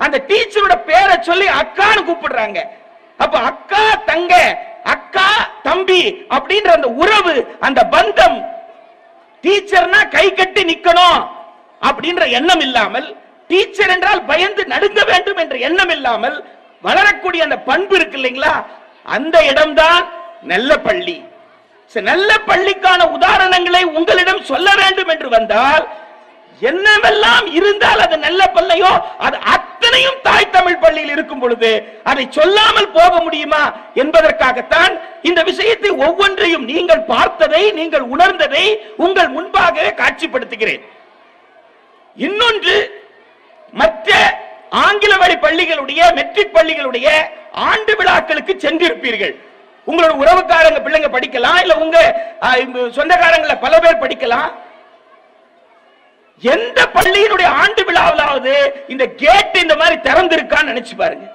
அந்த டீச்சரோட பேரை சொல்லி அக்கான்னு கூப்பிடுறாங்க. அப்ப அக்கா தங்க அக்கா தம்பி அப்படின்ற அந்த உறவு அந்த பந்தம் டீச்சர்னா கை கட்டி நிக்கணும் அப்படின்ற எண்ணம் இல்லாமல் டீச்சர் என்றால் பயந்து நடுங்க வேண்டும் என்ற எண்ணம் இல்லாமல் வளரக்கூடிய அந்த பண்பு இருக்கு இல்லைங்களா? அந்த இடம்தான் நல்ல பள்ளி நல்ல பள்ளிக்கான உதாரணங்களை உங்களிடம் சொல்ல வேண்டும் என்று வந்தால் என்னவெல்லாம் இருந்தால் அது நல்ல பள்ளியோ அது அத்தனையும் தாய் தமிழ் பள்ளியில் இருக்கும் பொழுது அதை சொல்லாமல் போக முடியுமா என்பதற்காகத்தான் இந்த விஷயத்தை ஒவ்வொன்றையும் நீங்கள் பார்த்ததை நீங்கள் உணர்ந்ததை உங்கள் முன்பாக காட்சிப்படுத்துகிறேன். இன்னொன்று மற்ற ஆங்கில வழி பள்ளிகளுடைய மெட்ரிக் பள்ளிகளுடைய ஆண்டு விழாக்களுக்கு சென்றிருப்பீர்கள். உங்களோட உறவுக்காரங்க பிள்ளைங்க படிக்கலாம் இல்ல உங்க சொந்தக்காரங்களை பல பேர் படிக்கலாம். எந்த பள்ளியினுடைய ஆண்டு விழாவிலாவது இந்த கேட் இந்த மாதிரி திறந்திருக்கான்னு நினைச்சு பாருங்க.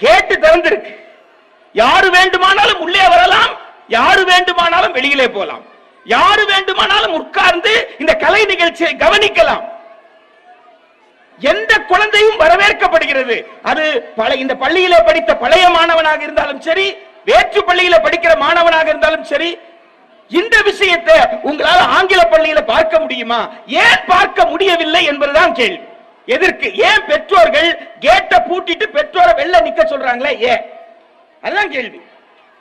கேட் திறந்திருக்கு. யாரு வேண்டுமானாலும் உள்ளே வரலாம் யாரு வேண்டுமானாலும் வெளியிலே போலாம் யாரு வேண்டுமானாலும் உட்கார்ந்து இந்த கலை நிகழ்ச்சியை கவனிக்கலாம். எந்த குழந்தையும் வரவேற்கப்படுகிறது. அது பழைய இந்த பள்ளியில படித்த பழைய மாணவனாக இருந்தாலும் சரி வேற்று பள்ளியில படிக்கிற மாணவனாக இருந்தாலும் சரி இந்த விஷயத்தை உங்களால் ஆங்கில பள்ளியில பார்க்க முடியுமா? ஏன் பார்க்க முடியவில்லை என்பதுதான் கேள்வி. எதற்கு? ஏன் பெற்றோர்கள் கேட்டை பூட்டிட்டு பெற்றோரை வெளில நிக்க சொல்றாங்களே? ஏன்? அதுதான் கேள்வி.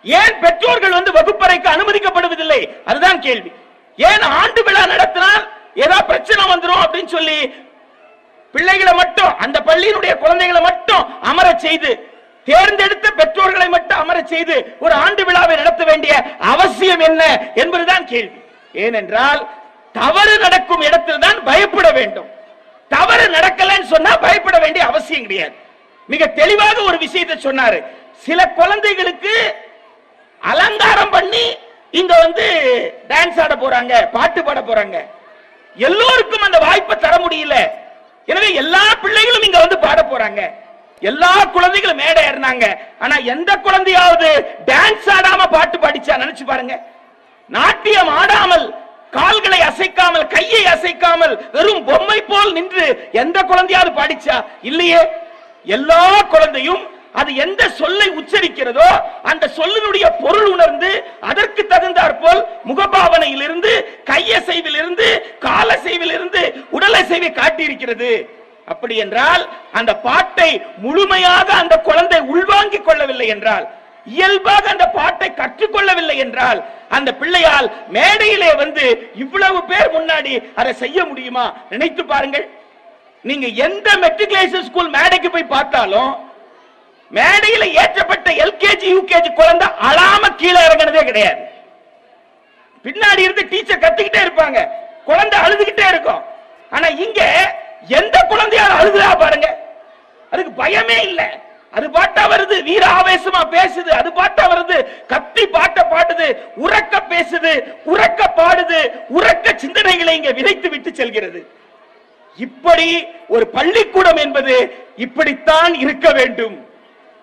ஏன் பெற்றோர்கள் வந்து வகுப்பறைக்கு அனுமதிக்கப்படுவதில்லை? அதுதான் கேள்வி. ஏன் ஆண்டு விழா நடத்தினால் ஏதாவது பிரச்சனை வந்துடும் அப்படின்னு சொல்லி பிள்ளைகளை மட்டும் அந்த பள்ளியினுடைய குழந்தைகளை மட்டும் அமர செய்து தேர்ந்தெடுத்த பெற்றோர்களை மட்டும் அமர செய்து ஒரு ஆண்டு விழாவை நடத்த வேண்டிய அவசியம் என்ன என்பதுதான் கேள்வி. ஏனென்றால் தவறு நடக்கும் இடத்தில் தான் பயப்பட வேண்டும். தவறு நடக்கலன்னு சொன்னா பயப்பட வேண்டிய அவசியம் கிடையாது. மிக தெளிவாக ஒரு விஷயத்தை சொன்னாரு. சில குழந்தைகளுக்கு அலங்காரம் பண்ணி இங்க வந்து டான்ஸ் ஆட போறாங்க பாட்டு பாட போறாங்க. எல்லோருக்கும் அந்த வாய்ப்பை தர முடியல. எனவே எல்லா பிள்ளைகளும் இங்க வந்து பாட போறாங்க. எல்லா குழந்தைகளும் மேடை ஏறினாங்க. ஆனா எந்த குழந்தையாவது டான்ஸ் ஆடாம பாட்டு பாடிச்சா நினைச்சு பாருங்க. நாட்டியம் ஆடாமல் கால்களை அசைக்காமல் கையை அசைக்காமல் வெறும் பொம்மை போல் நின்று எந்த குழந்தையாவது பாடிச்சா? இல்லையே. எல்லா குழந்தையும் அது எந்த சொல்லை உச்சரிக்கிறதோ அந்த சொல்லினுடைய பொருள் உணர்ந்து அதற்கு தகுந்தாற்போல் முகபாவனையிலிருந்து கையசைவிலிருந்து காலசைவிலிருந்து உடலசைவை காட்டியிருக்கிறது. அப்படி என்றால் அந்த பாட்டை முழுமையாக அந்த குழந்தை உள்வாங்கிக் கொள்ளவில்லை என்றால் இயல்பாக அந்த பாட்டை கற்றுக்கொள்ளவில்லை என்றால் அந்த பிள்ளையால் மேடையிலே வந்து இவ்வளவு பேர் முன்னாடி அதை செய்ய முடியுமா? நினைத்து பாருங்கள். நீங்க எந்த மெட்ரிகுலேஷன் ஸ்கூல் மேடைக்கு போய் பார்த்தாலும் மேடையில் ஏற்றப்பட்ட எல்கேஜி யூகேஜி குழந்தை அழாம கீழே இறங்கினதே கிடையாது. பின்னாடி இருந்து டீச்சர் கத்திக்கிட்டே இருப்பாங்க. குழந்தை அழுதுகிட்டே இருக்கும். ஆனா இங்க குழந்தையால பாருங்க. அதுக்கு பயமே இல்லை. அது பாட்டா வருது வீர ஆவேசமா பேசுது அது பாட்டா வருது கத்தி பாட்ட பாடுது உறக்க பேசுது உறக்க பாடுது உறக்க சிந்தனைகளை இங்க விதைத்து விட்டு செல்கிறது. இப்படி ஒரு பள்ளிக்கூடம் என்பது இப்படித்தான் இருக்க வேண்டும்.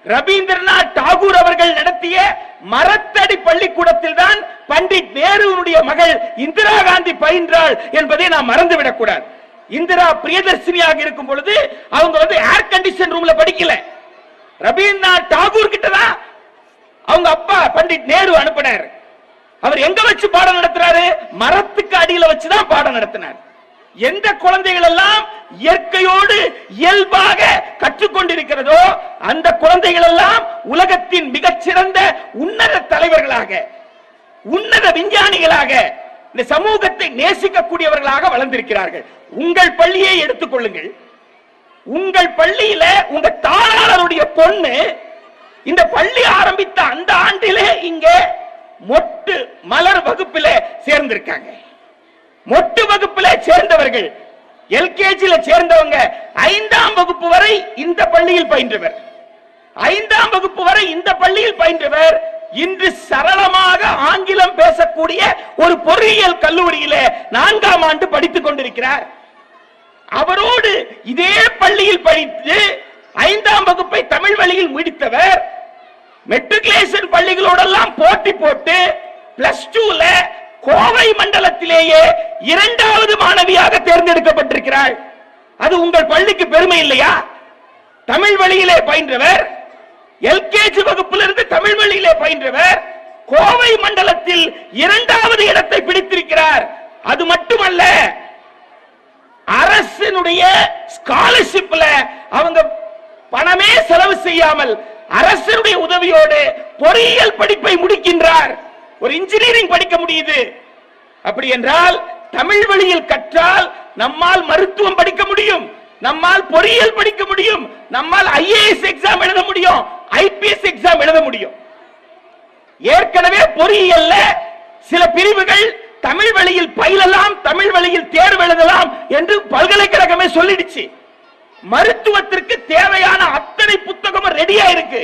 ரவீந்திரநாத் டாகூர் அவர்கள் நடத்திய மரத்தடி பள்ளிக்கூடத்தில் தான் பண்டிட் நேருடைய மகள் இந்திரா காந்தி பயின்றாள் என்பதை நாம் மறந்துவிடக் கூடாது இந்திரா பிரியதர்சினியாக இருக்கும் பொழுது அவங்க வந்து ஏர் கண்டிஷன் ரூம்ல படிக்கல. ரவீந்திரநாத் டாகூர் கிட்ட தான் அவங்க அப்பா பண்டிட் நேரு அனுப்பினார். அவர் எங்க வச்சு பாடம் நடத்துறாரு? மரத்துக்கு அடியில வச்சுதான் பாடம் நடத்தினார். எந்த குழந்தைகள் எல்லாம் இயற்கையோடு இயல்பாக கற்றுக்கொண்டிருக்கிறதோ அந்த குழந்தைகள் எல்லாம் உலகத்தின் மிகச்சிறந்த உன்னத தலைவர்களாக உன்னத விஞ்ஞானிகளாக இந்த சமூகத்தை நேசிக்கக்கூடியவர்களாக வளர்ந்திருக்கிறார்கள். உங்கள் பள்ளியை எடுத்துக் கொள்ளுங்கள். உங்கள் பள்ளியில உங்க தாயாளருடைய பொண்ணு இந்த பள்ளி ஆரம்பித்த அந்த ஆண்டிலே இங்க மொட்டு மலர் வகுப்பிலே சேர்ந்திருக்காங்க. மொட்டு வகுப்பிலே சேர்ந்தவர்கள். எல்கேஜியில சேர்ந்தவங்க ஐந்தாம் வகுப்பு வரை இந்த பள்ளியில் பயின்றவர். ஐந்தாம் வகுப்பு வரை இந்த பள்ளியில் பயின்றவர் இன்று சரளமாக ஆங்கிலம் பேசக்கூடிய ஒரு பொறியியல் கல்லூரியில நான்காம் ஆண்டு படித்துக் கொண்டிருக்கிறார். அவரோடு இதே பள்ளியில் படித்து ஐந்தாம் வகுப்பை தமிழ் வழியில் முடித்தவர். மெட்ரிகுலேஷன் பள்ளிகளோடெல்லாம் போட்டி போட்டு பிளஸ் டூல கோவை மண்டலத்திலேயே இரண்டாவது மாணவியாக தேர்ந்தெடுக்கப்பட்டிருக்கிறாள் அது உங்கள் பள்ளிக்கு பெருமை இல்லையா? தமிழ் வழியிலே பயின்றவர். எல்கேஜி வகுப்பிலிருந்து தமிழ் பயின்றவர் கோவை மண்டலத்தில் இரண்டாவது இடத்தை பிடித்திருக்கிறார். அது மட்டுமல்ல அரசினுடைய ஸ்காலர்ஷிப்ல அவங்க பணமே செலவு செய்யாமல் அரசினுடைய உதவியோடு பொறியியல் படிப்பை முடிக்கின்றார். ஒரு இன்ஜினியரிங் படிக்க முடியுது. அப்படி என்றால் தமிழ் வழியில் கற்றால் நம்மால் மருத்துவம் படிக்க முடியும் நம்மால் பொறியியல் படிக்க முடியும் நம்மால் ஐஏஎஸ் எக்ஸாம் எழுத முடியும் ஐபிஎஸ் எக்ஸாம் எழுத முடியும். ஏற்கனவே பொறியியல்ல. சில பிரிவுகள் தமிழ் வழியில் பயிலலாம் தமிழ் வழியில் தேர்வு எழுதலாம் என்று பல்கலைக்கழகமே சொல்லிடுச்சு. மருத்துவத்திற்கு தேவையான அத்தனை புத்தகமும் ரெடியா இருக்கு.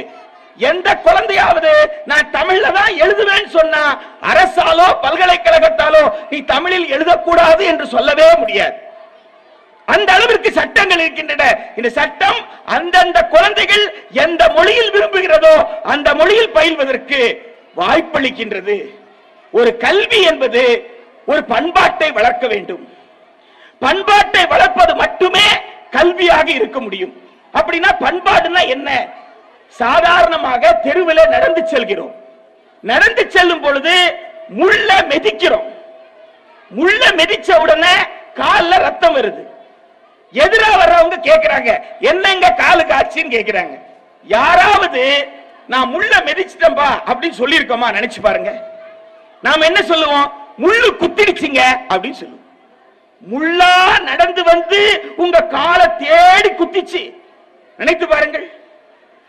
எந்த குழந்தையாவது நான் தமிழ்ல தான் எழுதுவேன்னு சொன்னா அரசாலோ பல்கலைக்கழகத்தாலோ நீ தமிழில் எழுதக்கூடாது என்று சொல்லவே முடியாது. அந்த அளவிற்கு சட்டங்கள் இருக்கின்றன. இந்த சட்டம் அந்தந்த குழந்தைகள் எந்த மொழியில் விரும்புகிறதோ அந்த மொழியில் பயில்வதற்கு வாய்ப்பளிக்கின்றது. ஒரு கல்வி என்பது ஒரு பண்பாட்டை வளர்க்க வேண்டும். பண்பாட்டை வளர்ப்பது மட்டுமே கல்வியாக இருக்க முடியும். அப்படின்னா பண்பாடுனா என்ன? சாதாரணமாக தெருவில் நடந்து செல்கிறோம். நடந்து செல்லும் பொழுது முள்ள மெதிக்கிறோம். முள்ள மெதிச்ச உடனே கால்ல ரத்தம் வருது. எதிராக வர்றவங்க கேட்கிறாங்க என்னங்க காலு ஆச்சுன்னு கேட்கிறாங்க யாராவது நான் முள்ள மிதிச்சிட்டேன்பா அப்படின்னு சொல்லியிருக்கோமா? நினைச்சு பாருங்க. நாம என்ன சொல்லுவோம்? முள்ளு குத்திடுச்சிங்க அப்படின்னு சொல்லுவோம். முள்ளா நடந்து வந்து உங்க காலை தேடி குத்திச்சு. நினைத்து பாருங்கள்.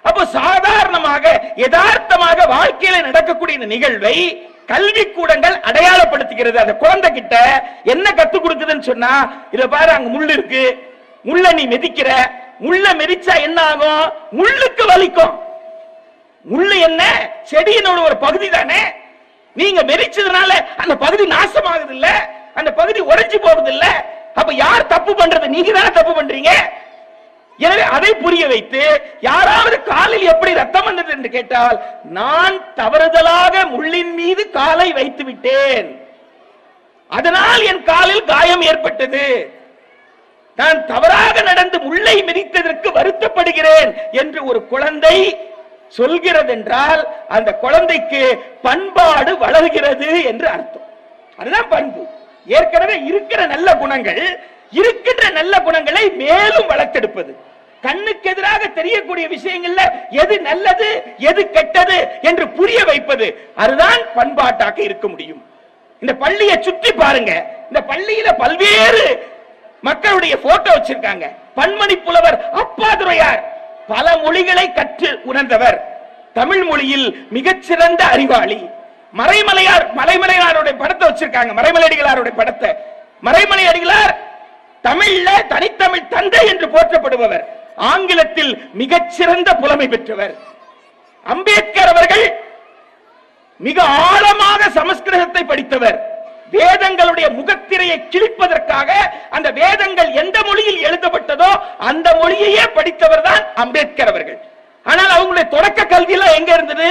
அப்போ சாதாரணமாக யதார்த்தமாக வாழ்க்கையில நடக்கக்கூடிய இந்த நிகழ்வை கல்வி கூடங்கள் அடையாளப்படுத்துகிறது. அந்த குழந்தை கிட்ட என்ன கத்து கொடுக்குதுன்னு சொன்னா இத பாரு அங்க முள்ளு இருக்கு. முள்ள நீ மெதிக்கிற. முள்ள மெதிச்சா என்ன ஆகும்? முள்ளுக்கு வலிக்கும். முள்ளு என்ன? செடியினோட ஒரு பகுதி தானே? நீங்க மெரிச்சதுனால அந்த பகுதி நாசமாகுது இல்ல அந்த பகுதி உடைஞ்சு போகுது இல்ல அப்ப யார் தப்பு பண்றது? நீங்க தானே தப்பு பண்றீங்க. எனவே அதை புரிய வைத்து யாராவது காலில் எப்படி ரத்தம் வந்தது என்று கேட்டால் நான் தவறுதலாக முள்ளின் மீது காலை வைத்து விட்டேன். அதனால் என் காலில் காயம் ஏற்பட்டது. நான் தவறாக நடந்து முள்ளை மிதித்ததற்கு வருத்தப்படுகிறேன் என்று ஒரு குழந்தை சொல்கிறது என்றால் அந்த குழந்தைக்கு பண்பாடு வளர்கிறது என்று அர்த்தம். அதுதான் பண்பு. ஏற்கனவே இருக்கிற நல்ல குணங்கள் இருக்கின்ற நல்ல குணங்களை மேலும் வளர்த்தெடுப்பது. கண்ணுக்கு எதிராக தெரியக்கூடிய விஷயங்கள்ல எது நல்லது எது கெட்டது என்று புரிய வைப்பது. அதுதான் பண்பாட்டாக இருக்க முடியும். இந்த பள்ளியை சுற்றி பாருங்க. இந்த பள்ளியில பல்வேறு மக்களுடைய போட்டோ வச்சிருக்காங்க. பன்மணி புலவர் அப்பாதுரையார். பல மொழிகளை கற்று உணர்ந்தவர். தமிழ் மொழியில் மிகச்சிறந்த அறிவாளி. மறைமலையார் மலைமலையாருடைய படத்தை வச்சிருக்காங்க. மறைமலையடிகளாருடைய படத்தை. மறைமலை அடிகளார் தமிழ்ல தனித்தமிழ் தந்தை என்று போற்றப்படுபவர். ஆங்கிலத்தில் மிகச்சிறந்த புலமை பெற்றவர். அம்பேத்கர் அவர்கள் மிக ஆழமாக சமஸ்கிருதத்தை படித்தவர். வேதங்களுடைய முகத்திரையை கிழிப்பதற்காக அந்த வேதங்கள் எந்த மொழியில் எழுதப்பட்டதோ அந்த மொழியையே படித்தவர் தான் அம்பேத்கர் அவர்கள். ஆனால் அவங்களுடைய தொடக்க கல்வியெல்லாம் எங்க இருந்தது?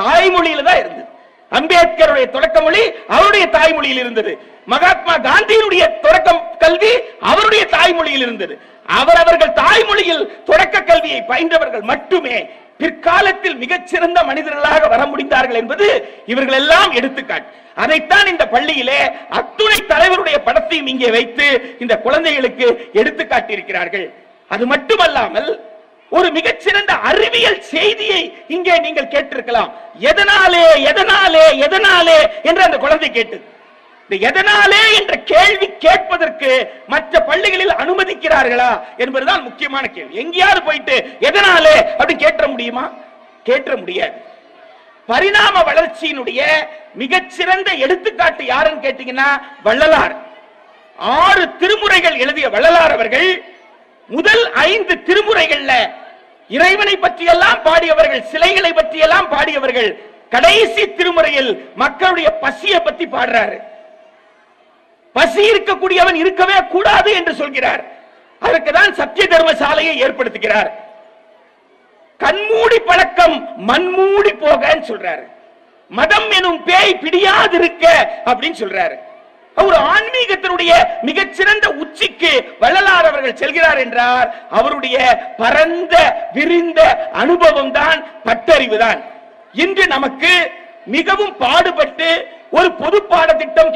தாய்மொழியில தான் இருந்தது. அம்பேத்கருடைய தொடக்க மொழி அவருடைய தாய்மொழியில் இருந்தது. மகாத்மா காந்தியினுடைய தொடக்கம் கல்வி அவருடைய தாய்மொழியில் இருந்தது. அவர் அவர்கள் தாய்மொழியில் தொடக்க கல்வியை பயின்றவர்கள் மட்டுமே. பிற்காலத்தில் மிகச்சிறந்த மனிதர்களாக வர முடிந்தார்கள் என்பது இவர்கள் எல்லாம் எடுத்துக்காட்டு. அதைத்தான் இந்த பள்ளியிலே அத்துணை தலைவருடைய படத்தையும் இங்கே வைத்து இந்த குழந்தைகளுக்கு எடுத்துக்காட்டி இருக்கிறார்கள் அது மட்டுமல்லாமல் ஒரு மிகச்சிறந்த அறிவியல் செய்தியை இங்கே நீங்கள் கேட்டிருக்கலாம். எதனாலே எதனாலே எதனாலே? என்று அந்த குழந்தை கேட்டது. எதனாலே என்ற கேள்வி கேட்பதற்கு மற்ற பள்ளிகளில் அனுமதிக்கிறார்களா என்பதுதான் முக்கியமான கேள்வி. எங்கேயாவது போயிட்டு எதனாலே அப்படி கேட்ட முடியுமா? கேட்ட முடியாது. பரிணாம வளர்ச்சியினுடைய மிகச்சிறந்த எடுத்துக்காட்டு யாருன்னு கேட்டீங்கன்னா வள்ளலார். ஆறு திருமுறைகள் எழுதிய வள்ளலார் அவர்கள் முதல் ஐந்து திருமுறைகள்ல இறைவனை பற்றியெல்லாம் பாடியவர்கள் சிலைகளை பற்றியெல்லாம் பாடியவர்கள் கடைசி திருமுறையில் மக்களுடைய பசியை பத்தி பாடுறாரு. பசி இருக்கக்கூடியவன் இருக்கவே கூடாது என்று சொல்கிறார். அதற்கு தான் சத்திய தர்மசாலையை ஏற்படுத்துகிறார். கண்மூடி பழக்கம் மண்மூடி போகன்னு சொல்றாரு. மதம் எனும் பேய் பிடியாதிருக்க அப்படின்னு சொல்றாரு. ஒரு ஆன்மீகத்தினுடைய மிகச்சிறந்த உச்சிக்கு வள்ளலார் அவர்கள் செல்கிறார் என்றார் அவருடைய பரந்த விரிந்த அனுபவம் தான் பட்டறிவு தான். இன்று நமக்கு மிகவும் பாடுபட்டு ஒரு பொது பாடத்திட்டம்